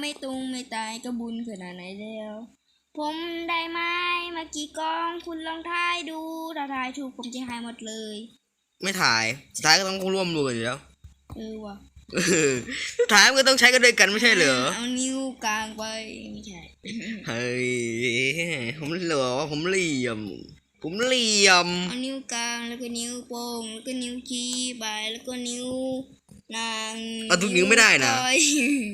ไม่ตุงไม่ตายก็บุญขนาดไหนแล้ว ผมได้ไม้มากี่กองคุณลองทายดูถ้าทายถูกผมจะหายหมดเลย ไม่ถ่ายสุดท้ายก็ต้องร่วมมืออยู่แล้วเออว่ะเออสุดท้ายมันก็ต้องใช้กันด้วยกันไม่ใช่เหรอเอานิ้วกลางไปไม่ใช่เฮ้ยผมเหลือว่าผมเหลี่ยม ผมเหลี่ยมเอานิ้วกลางแล้วก็นิ้วโป้งแล้วก็นิ้วชี้ไปแล้วก็นิ้ว นางเอาทุกนิ้วไม่ได้นะ ก้อย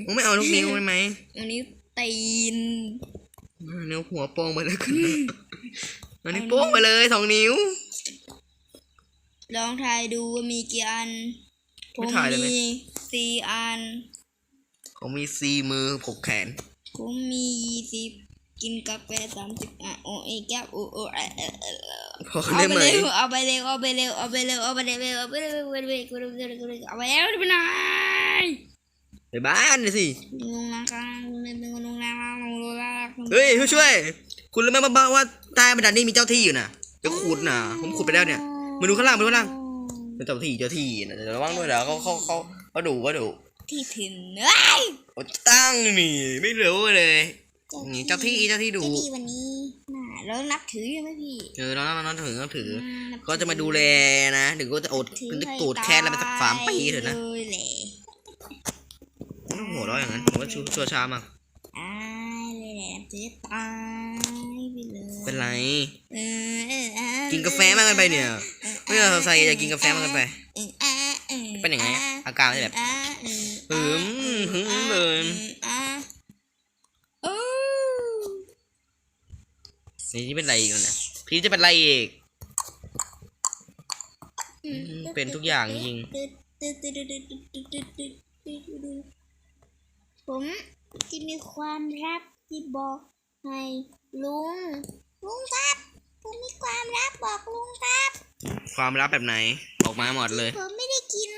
มึงไม่เอาลูกนิ้วได้ไหมเอานิ้วตีนนิ้วหัวโป้งไปเลยกันนะเอานิ้วโป้งไปเลยสองนิ้ว ลองทายดูว่ามีกี่อัน ผไม่มถ่ายเลยไหม มีสี่อันผมมีสี่มือหกแขน ผมมียี่สิบกินกาแฟสามสิบอะโอ้ยแก้วโอ้โอ้เอ่อเอ่อเอ่อ พอเอาได้ไปไหมเร็วเอาไปเร็วเอาไปเร็วเอาไปเร็วเอาไปเร็วเอาไปเร็วเอาไปเร็วเอาไปเร็วเอาไปเร็วเอาไปเร็วไปไหนไปบ้านเลยสิลงนะคะลงลงลงลงลงลงเฮ้ยผู้ช่วย คุณรู้ไหมบ้าว่าใต้บันไดนี่มีเจ้าที่อยู่นะจะขุดนะผมขุดไปแล้วเนี่ยมาดูข้างล่างมาดูข้างล่างเจ้าที่เจ้าที่นะแต่ระวังด้วยนะเขาเขาเขาเขาดูเขาดูที่ถิ่นเอ้ยโอ้ตั้งนี่ไม่รู้เลยนี่เจ้าที่เจ้าที่ดูเจ้าที่วันนี้น่ะ เรานับถือใช่ไหมพี่เออน้องน้องน้องถือน้องถือมนับถือก็จะมาดูแลนะถึงก็จะอดถือถึงจะให้โกรธแค้นอะไรไปสักสามปีเถอะนะตายเลยแหละไม่ต้องหัวเราะอย่างนั้นผมว่าชั่วชั่วช้ามากตายเลยแหละจะตายไปเลยเป็นไร เออเออเออกินกาแฟมากเกินไปเนี่ยไม่เอาใส่อยากกินกาแฟมากเกินไป เออเออออเป็นยังไงอาการมันจะแบบ เออหึมหึมเลยเออเออ นี่เป็นไรอีกเนี่ยพี่จะเป็นไรอีกอืมเป็นทุกอย่างจริง ผมจะมีความลับที่บอกให้ลุง ลุงครับ ผมมีความลับบอกลุงครับ ความลับแบบไหนบอกมาหมดเลย ผมไม่ได้กิน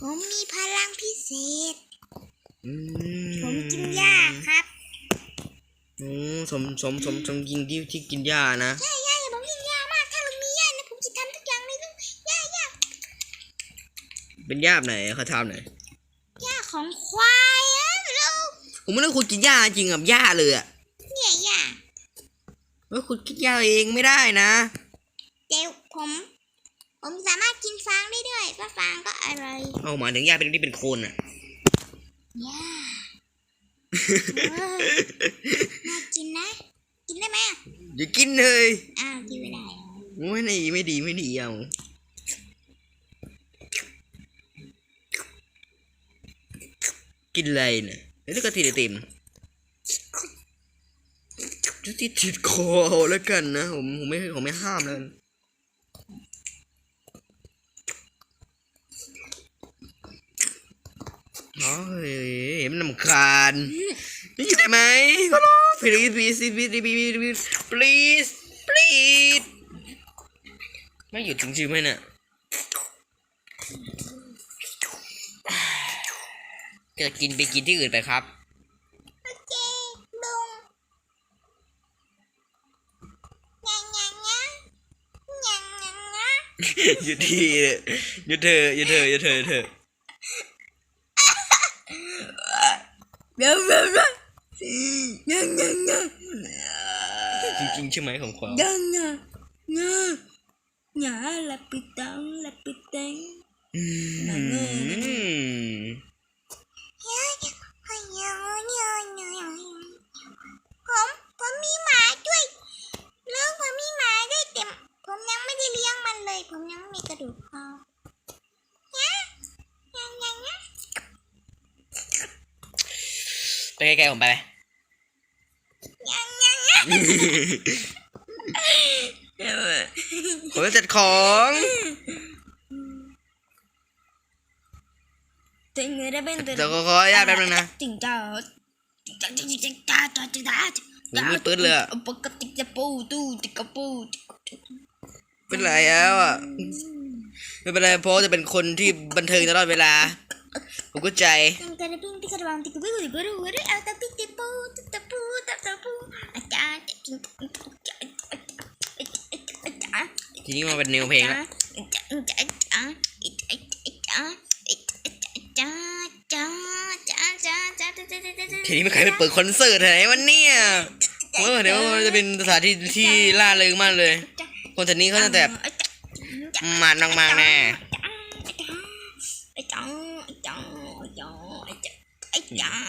ผมมีพลังพิเศษอืผมกินหญ้าครับ อืมสมสมสมสมกินที่ที่กินหญ้านะใช่ใช่ผมกินหญ้ามากถ้าลุงมีหญ้านะผมจะทำทุกอย่างเลยลุงหญ้าหญ้าเป็นหญ้าแบบไหนเขาทำไหนหญ้าของควายอะลุงผมไม่ได้คุณกินหญ้าจริงกับหญ้าเลยอะเนี่ยหญ้าเออคุณกินหญ้าเองไม่ได้นะเดี๋ยวผมผมสามารถกินฟางได้ด้วยเพราะฟางก็อร่อยเอาหมายถึงหญ้าเป็นที่เป็นโคนอะหญ้าเออ น่ากินนะ กินได้ไหมอะอย่ากินเลยอ้าวกินไม่ได้เหรอไม่ดีไม่ดีไม่ดีเอากินอะไรเนี่ยแล้วก็ทีเดียวเต็มจะติดติดคอเอาแล้วกันนะ ผมผมไม่ผมไม่ห้ามแล้วกันโอ้ย เห็นมันลำคาญนี่อยู่ได้ไหมขอร้อง please please please please please please ไม่หยุดจริงๆไหมเนี่ยจะกินไปกินที่อื่นไปครับหยุดทียหยุดเธอหยุดเธอยุดเธอะหยุดเธอะ เดี๋ยวเดี๋ยวเดี๋ยวยังยังยัง จริงๆใช่ไหมของความยังยังยังยังหลับไปตังหลับไปตังอืมผมผมมีหมาด้วยเลิกผมมีหมาด้วยแต่ผมยังไม่ได้เลี้ยงมันเลย ผมยังไม่มีกระดูกคอยังยังยังยัง ไปไกลๆผมไปไหมยังยังยังผมจะจัดของถึงเงินได้เป็นเดี๋ยวขอขออนุญาตแป๊บนึงนะติ่งจ้าติ่งจ้าติ่งจ้าจ้าจ้าจ้าหูมืดปื๊ดเลยอะปกติจะปูตู้ติกระปูเป็นไรแล้วอะไม่เป็นไรเพราะจะเป็นคนที่บันเทิงตลอดเวลา กูจะไกูอจทีนี้มาเป็นนิวเพลงละทีนี้ไม่เคยไปเปิดคอนเสิร์ตไหนวันเนี้ยเออเดี๋ยวจะเป็นสถานที่ที่ล่าเริงมากเลย คนแถวนี้เขาจะแบบมันมากๆแน่ ไอ้